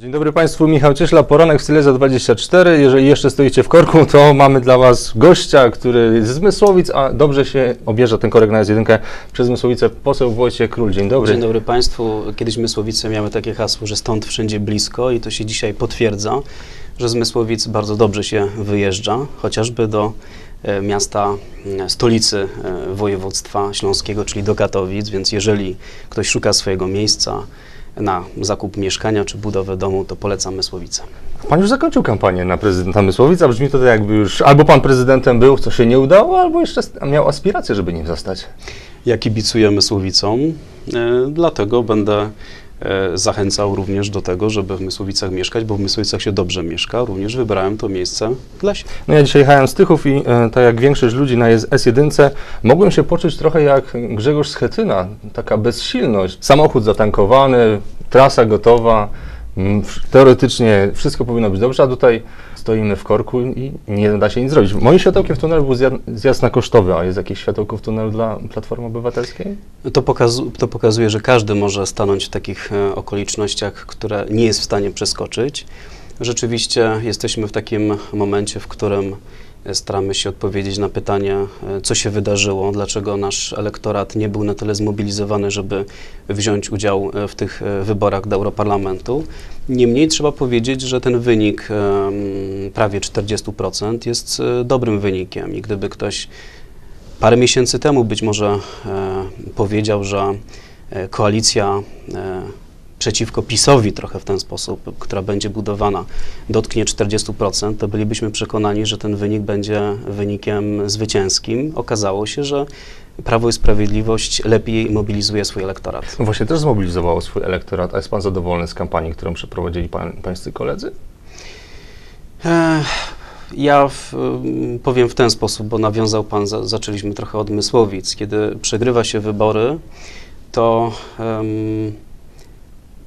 Dzień dobry Państwu, Michał Cieśla, poranek w Silesia 24. Jeżeli jeszcze stoicie w korku, to mamy dla Was gościa, który z Mysłowic, a dobrze się obierze ten korek na S1 przez Mysłowicę, poseł Wojciech Król. Dzień dobry. Dzień dobry Państwu. Kiedyś Mysłowice miały takie hasło, że stąd wszędzie blisko i to się dzisiaj potwierdza, że z Mysłowic bardzo dobrze się wyjeżdża, chociażby do e, miasta, e, stolicy e, województwa śląskiego, czyli do Katowic, więc jeżeli ktoś szuka swojego miejsca na zakup mieszkania czy budowę domu, to polecam Mysłowice. Pan już zakończył kampanię na prezydenta Mysłowic, a brzmi to tak jakby już albo Pan prezydentem był, co się nie udało, albo jeszcze miał aspiracje, żeby nim zostać. Ja kibicuję Mysłowicom, e, dlatego będę zachęcał również do tego, żeby w Mysłowicach mieszkać, bo w Mysłowicach się dobrze mieszka. Również wybrałem to miejsce dla siebie. No ja dzisiaj jechałem z Tychów i e, tak jak większość ludzi na S- S1 mogłem się poczuć trochę jak Grzegorz Schetyna, taka bezsilność. Samochód zatankowany, trasa gotowa, mm, teoretycznie wszystko powinno być dobrze, a tutaj stoimy w korku i nie da się nic zrobić. Moim światełkiem w tunelu był zjazd, na kosztowy, a jest jakieś światełko w tunelu dla Platformy Obywatelskiej? To, pokazu- to pokazuje, że każdy może stanąć w takich e, okolicznościach, które nie jest w stanie przeskoczyć. Rzeczywiście jesteśmy w takim momencie, w którym staramy się odpowiedzieć na pytanie, e, co się wydarzyło, dlaczego nasz elektorat nie był na tyle zmobilizowany, żeby wziąć udział e, w tych e, wyborach do Europarlamentu. Niemniej trzeba powiedzieć, że ten wynik prawie 40% jest e, dobrym wynikiem i gdyby ktoś Parę miesięcy temu być może e, powiedział, że e, koalicja e, przeciwko PiSowi trochę w ten sposób, która będzie budowana, dotknie 40%, to bylibyśmy przekonani, że ten wynik będzie wynikiem zwycięskim. Okazało się, że Prawo i Sprawiedliwość lepiej mobilizuje swój elektorat. Właśnie też zmobilizowało swój elektorat, a jest Pan zadowolony z kampanii, którą przeprowadzili pan, Pańscy koledzy? E, Ja w, powiem w ten sposób, bo nawiązał Pan, za, zaczęliśmy trochę od Mysłowic. Kiedy przegrywa się wybory, to em,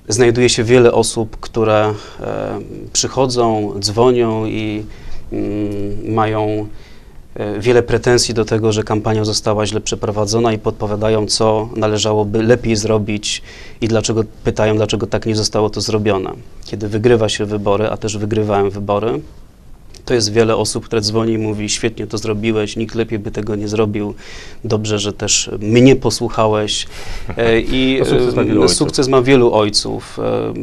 znajduje się wiele osób, które em, przychodzą, dzwonią i mm, mają e, wiele pretensji do tego, że kampania została źle przeprowadzona i podpowiadają, co należałoby lepiej zrobić i dlaczego pytają, dlaczego tak nie zostało to zrobione. Kiedy wygrywa się wybory, a też wygrywałem wybory, to jest wiele osób, które dzwoni i mówi, świetnie to zrobiłeś, nikt lepiej by tego nie zrobił, dobrze, że też mnie posłuchałeś E, i sukces ma wielu e, ojców. sukces ma wielu ojców. E,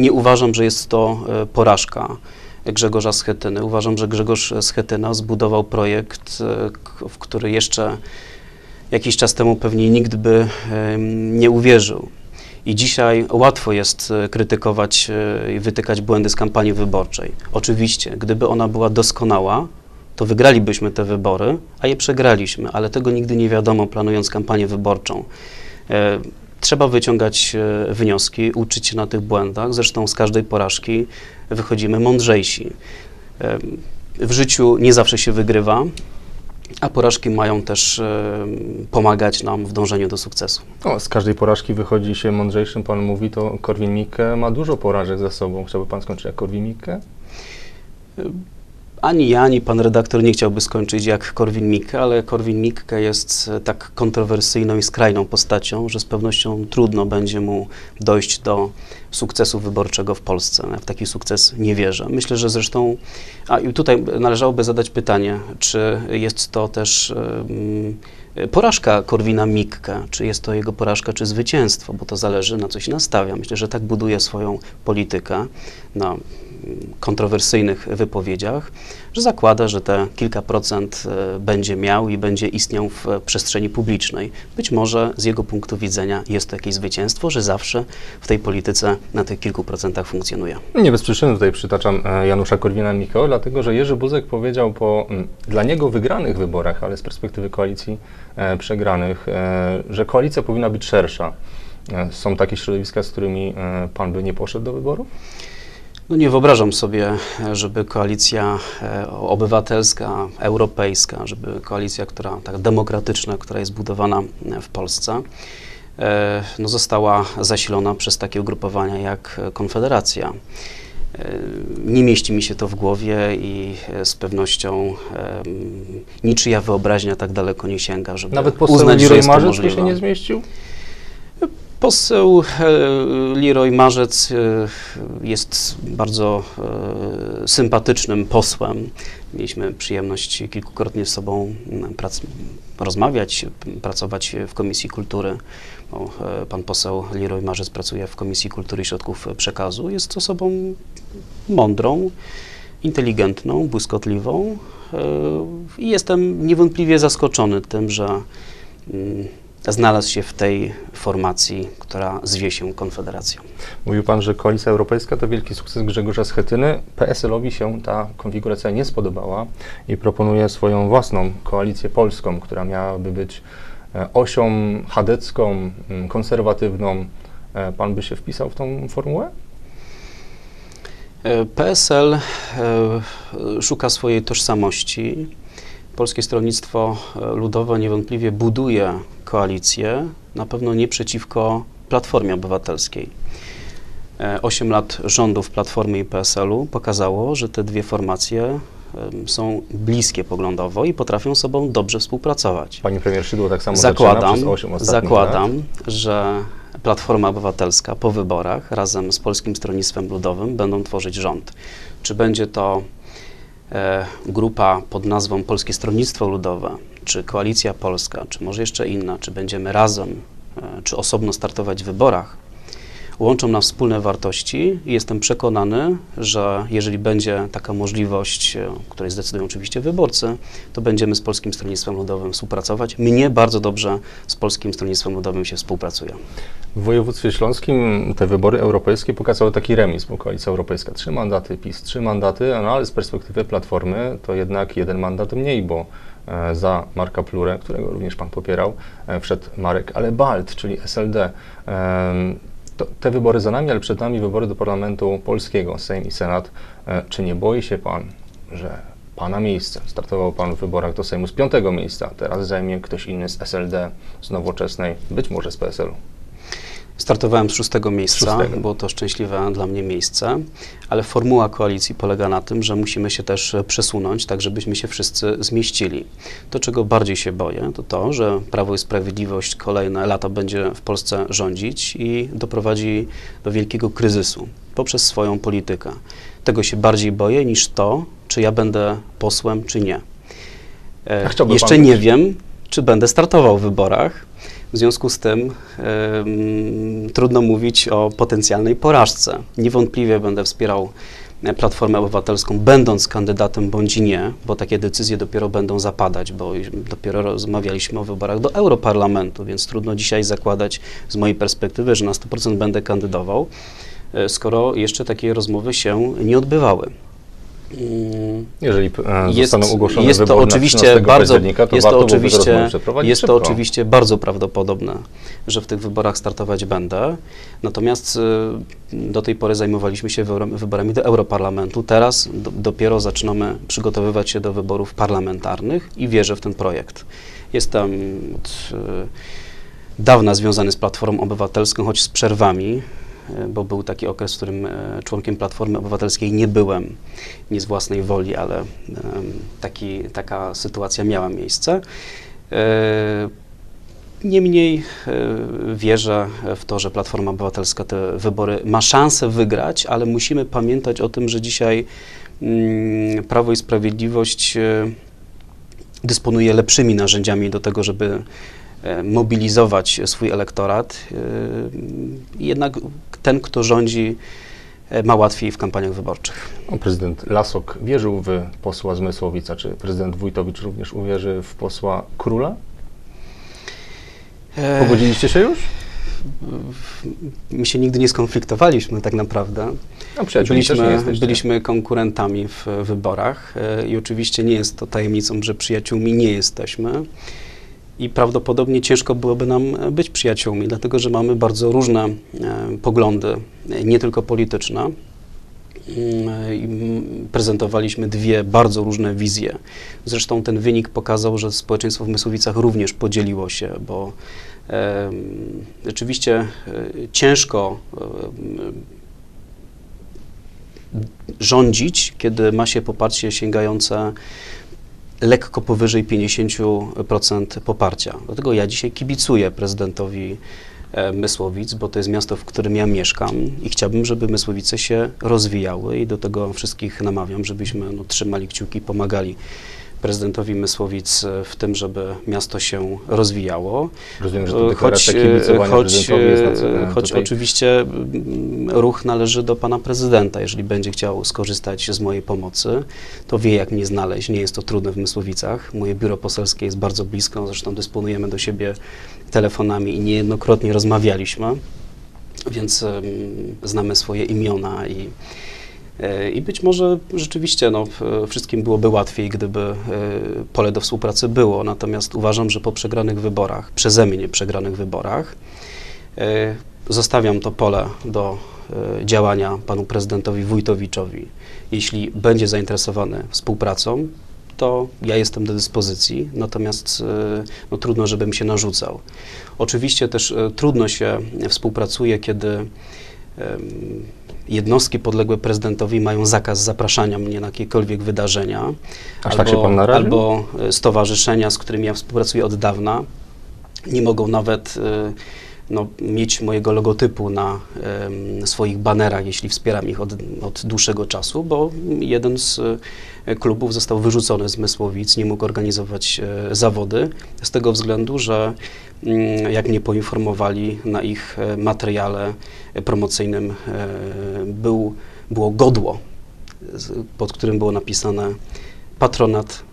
Nie uważam, że jest to porażka Grzegorza Schetyny. Uważam, że Grzegorz Schetyna zbudował projekt, w który jeszcze jakiś czas temu pewnie nikt by nie uwierzył. I dzisiaj łatwo jest e, krytykować e, i wytykać błędy z kampanii wyborczej. Oczywiście, gdyby ona była doskonała, to wygralibyśmy te wybory, a je przegraliśmy, ale tego nigdy nie wiadomo, planując kampanię wyborczą. E, Trzeba wyciągać wnioski, uczyć się na tych błędach. Zresztą z każdej porażki wychodzimy mądrzejsi. W życiu nie zawsze się wygrywa, a porażki mają też e, pomagać nam w dążeniu do sukcesu. No, z każdej porażki wychodzi się mądrzejszym. Pan mówi, to Korwin-Mikke ma dużo porażek za sobą. Chciałby Pan skończyć jak Korwin-Mikke? Ani ja, ani pan redaktor nie chciałby skończyć jak Korwin-Mikke, ale Korwin-Mikke jest e, tak kontrowersyjną i skrajną postacią, że z pewnością trudno będzie mu dojść do sukcesu wyborczego w Polsce. Ja w taki sukces nie wierzę. Myślę, że zresztą, a i tutaj należałoby zadać pytanie, czy jest to też em, porażka Korwina-Mikke, czy jest to jego porażka, czy zwycięstwo, bo to zależy na co się nastawia. Myślę, że tak buduje swoją politykę mm, kontrowersyjnych wypowiedziach, że zakłada, że te kilka procent e, będzie miał i będzie istniał w przestrzeni publicznej. Być może z jego punktu widzenia jest to jakieś zwycięstwo, że zawsze w tej polityce na tych kilku procentach funkcjonuje. Nie bez przyczyny tutaj przytaczam e, Janusza Korwina-Mikke, dlatego że Jerzy Buzek powiedział po mm, dla niego wygranych wyborach, ale z perspektywy koalicji e, przegranych, że koalicja powinna być szersza. Są takie środowiska, z którymi Pan by nie poszedł do wyboru? No nie wyobrażam sobie, żeby koalicja e, obywatelska, europejska, żeby koalicja, która tak demokratyczna, która jest budowana e, w Polsce, e, no została zasilona przez takie ugrupowania jak Konfederacja. Nie mieści mi się to w głowie i z pewnością niczyja wyobraźnia tak daleko nie sięga, żeby Nawet uznać, że jest to by się możliwe. nie zmieścił? Poseł e, Leroy Marzec e, jest bardzo e, sympatycznym posłem. Mieliśmy przyjemność kilkukrotnie z sobą prac, rozmawiać, pracować w Komisji Kultury. Bo, Pan poseł Leroy Marzec pracuje w Komisji Kultury i Środków Przekazu. Jest osobą mądrą, inteligentną, błyskotliwą i jestem niewątpliwie zaskoczony tym, że znalazł się w tej formacji, która zwie się Konfederacją. Mówił Pan, że Koalicja Europejska to wielki sukces Grzegorza Schetyny. PSL-owi się ta konfiguracja nie spodobała i proponuje swoją własną koalicję polską, która miałaby być e, osią chadecką, konserwatywną. E, Pan by się wpisał w tą formułę? E, PSL szuka swojej tożsamości. Polskie Stronnictwo e, Ludowe niewątpliwie buduje koalicję, na pewno nie przeciwko Platformie Obywatelskiej. E, Osiem lat rządów Platformy i PSL-u pokazało, że te dwie formacje są bliskie poglądowo i potrafią sobą dobrze współpracować. Pani premier Szydło tak samo Zakładam, przez 8 ostatnich zakładam, lat. że Platforma Obywatelska po wyborach razem z Polskim Stronnictwem Ludowym będą tworzyć rząd. Czy będzie to grupa pod nazwą Polskie Stronnictwo Ludowe, czy Koalicja Polska, czy może jeszcze inna, czy będziemy razem, e, czy osobno startować w wyborach, łączą nas wspólne wartości i jestem przekonany, że jeżeli będzie taka możliwość, e, o której zdecydują oczywiście wyborcy, to będziemy z Polskim Stronnictwem Ludowym współpracować. Mnie bardzo dobrze z Polskim Stronnictwem Ludowym się współpracuje. W województwie śląskim te wybory europejskie pokazały taki remis, bo Koalicja Europejska trzy mandaty, PiS trzy mandaty, no ale z perspektywy Platformy to jednak jeden mandat mniej, bo e, za Marka Plurę, którego również Pan popierał, e, wszedł Marek Alebalt, czyli SLD. To, te wybory za nami, ale przed nami wybory do Parlamentu Polskiego, Sejm i Senat. E, Czy nie boi się Pan, że Pana miejsce, startował Pan w wyborach do Sejmu z piątego miejsca, teraz zajmie ktoś inny z SLD, z Nowoczesnej, być może z PSL-u? Startowałem z szóstego miejsca, Szóstego. było to szczęśliwe dla mnie miejsce, ale formuła koalicji polega na tym, że musimy się też przesunąć, tak żebyśmy się wszyscy zmieścili. To, czego bardziej się boję, to to, że Prawo i Sprawiedliwość kolejne lata będzie w Polsce rządzić i doprowadzi do wielkiego kryzysu poprzez swoją politykę. Tego się bardziej boję niż to, czy ja będę posłem, czy nie. E, Jeszcze nie wiem, czy będę startował w wyborach. W związku z tym trudno mówić o potencjalnej porażce. Niewątpliwie będę wspierał e, Platformę Obywatelską, będąc kandydatem bądź nie, bo takie decyzje dopiero będą zapadać, bo dopiero rozmawialiśmy o wyborach do Europarlamentu, więc trudno dzisiaj zakładać z mojej perspektywy, że na 100% będę kandydował, e, skoro jeszcze takie rozmowy się nie odbywały. Jeżeli e, jest, zostaną ogłoszone jest to oczywiście na 13 bardzo, to jest to oczywiście, jest to szybko. oczywiście bardzo prawdopodobne, że w tych wyborach startować będę. Natomiast y, do tej pory zajmowaliśmy się wyborami do Europarlamentu. Teraz do, dopiero zaczynamy przygotowywać się do wyborów parlamentarnych i wierzę w ten projekt. Jestem od y, dawna związany z Platformą Obywatelską, choć z przerwami, bo był taki okres, w którym y, członkiem Platformy Obywatelskiej nie byłem, nie z własnej woli, ale taki, taka sytuacja miała miejsce. E, Niemniej e, wierzę w to, że Platforma Obywatelska te wybory ma szansę wygrać, ale musimy pamiętać o tym, że dzisiaj mm, Prawo i Sprawiedliwość e, dysponuje lepszymi narzędziami do tego, żeby e, mobilizować swój elektorat. E, Jednak ten, kto rządzi, e, ma łatwiej w kampaniach wyborczych. Prezydent Lasok wierzył w posła z Mysłowica. Czy prezydent Wójtowicz również uwierzy w posła Króla? E, Pogodziliście się już? My się nigdy nie skonfliktowaliśmy tak naprawdę. No, Byliśmy, byliśmy konkurentami w wyborach e, i oczywiście nie jest to tajemnicą, że przyjaciółmi nie jesteśmy. I prawdopodobnie ciężko byłoby nam być przyjaciółmi, dlatego że mamy bardzo różne e, poglądy, e, nie tylko polityczne. Mm, mm, Prezentowaliśmy dwie bardzo różne wizje. Zresztą ten wynik pokazał, że społeczeństwo w Mysłowicach również podzieliło się, bo em, rzeczywiście e, ciężko rządzić, kiedy ma się poparcie sięgające lekko powyżej 50% poparcia. Dlatego ja dzisiaj kibicuję prezydentowi e, Mysłowic, bo to jest miasto, w którym ja mieszkam i chciałbym, żeby Mysłowice się rozwijały i do tego wszystkich namawiam, żebyśmy no, trzymali kciuki, pomagali prezydentowi Mysłowic e, w tym, żeby miasto się rozwijało. Rozumiem, że to E, choć, e, choć tutaj- oczywiście mm, ruch należy do pana prezydenta. Jeżeli będzie chciał skorzystać z mojej pomocy, to wie, jak mnie znaleźć. Nie jest to trudne w Mysłowicach. Moje biuro poselskie jest bardzo blisko, zresztą dysponujemy do siebie telefonami i niejednokrotnie rozmawialiśmy, więc em, znamy swoje imiona i I być może rzeczywiście no, wszystkim byłoby łatwiej, gdyby e, pole do współpracy było. Natomiast uważam, że po przegranych wyborach, przeze mnie przegranych wyborach, e, zostawiam to pole do e, działania panu prezydentowi Wójtowiczowi. Jeśli będzie zainteresowany współpracą, to ja jestem do dyspozycji, natomiast e, no, trudno, żebym się narzucał. Oczywiście też e, trudno się współpracuje, kiedy jednostki podległe prezydentowi mają zakaz zapraszania mnie na jakiekolwiek wydarzenia. Aż tak się pan naraził? Albo e, stowarzyszenia, z którymi ja współpracuję od dawna, nie mogą nawet e, no, mieć mojego logotypu na em, swoich banerach, jeśli wspieram ich od, od dłuższego czasu, bo jeden z e, klubów został wyrzucony z Mysłowic, nie mógł organizować e, zawody z tego względu, że mm, jak mnie poinformowali na ich e, materiale promocyjnym był, było godło, pod którym było napisane patronat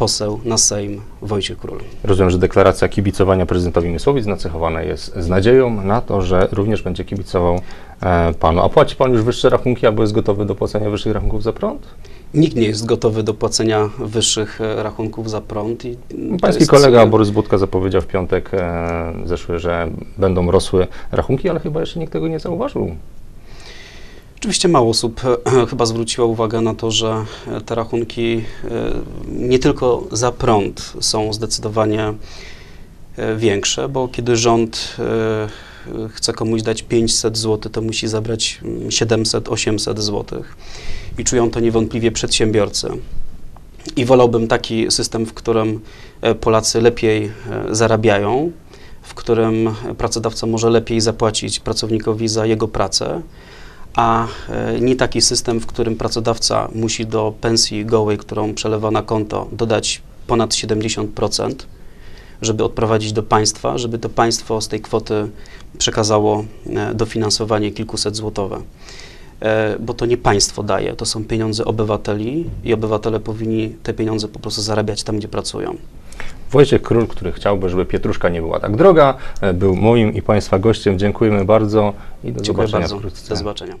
poseł na Sejm Wojciech Król. Rozumiem, że deklaracja kibicowania prezydentowi Mysłowic nacechowana jest z nadzieją na to, że również będzie kibicował e, panu. A płaci pan już wyższe rachunki, albo jest gotowy do płacenia wyższych rachunków za prąd? Nikt nie jest gotowy do płacenia wyższych e, rachunków za prąd. I Pański jest- kolega Borys Budka zapowiedział w piątek e, zeszły, że będą rosły rachunki, ale chyba jeszcze nikt tego nie zauważył. Oczywiście mało osób e, chyba zwróciło uwagę na to, że e, te rachunki e, nie tylko za prąd są zdecydowanie e, większe, bo kiedy rząd e, chce komuś dać 500 zł, to musi zabrać mm, 700-800 zł. I czują to niewątpliwie przedsiębiorcy. I wolałbym taki system, w którym e, Polacy lepiej e, zarabiają, w którym pracodawca może lepiej zapłacić pracownikowi za jego pracę, a e, nie taki system, w którym pracodawca musi do pensji gołej, którą przelewa na konto, dodać ponad 70%, żeby odprowadzić do państwa, żeby to państwo z tej kwoty przekazało e, dofinansowanie kilkuset złotowe. E, Bo to nie państwo daje, to są pieniądze obywateli i obywatele powinni te pieniądze po prostu zarabiać tam, gdzie pracują. Wojciech Król, który chciałby, żeby pietruszka nie była tak droga, e, był moim i Państwa gościem. Dziękujemy bardzo i do Dziękuję zobaczenia bardzo. wkrótce. Do zobaczenia.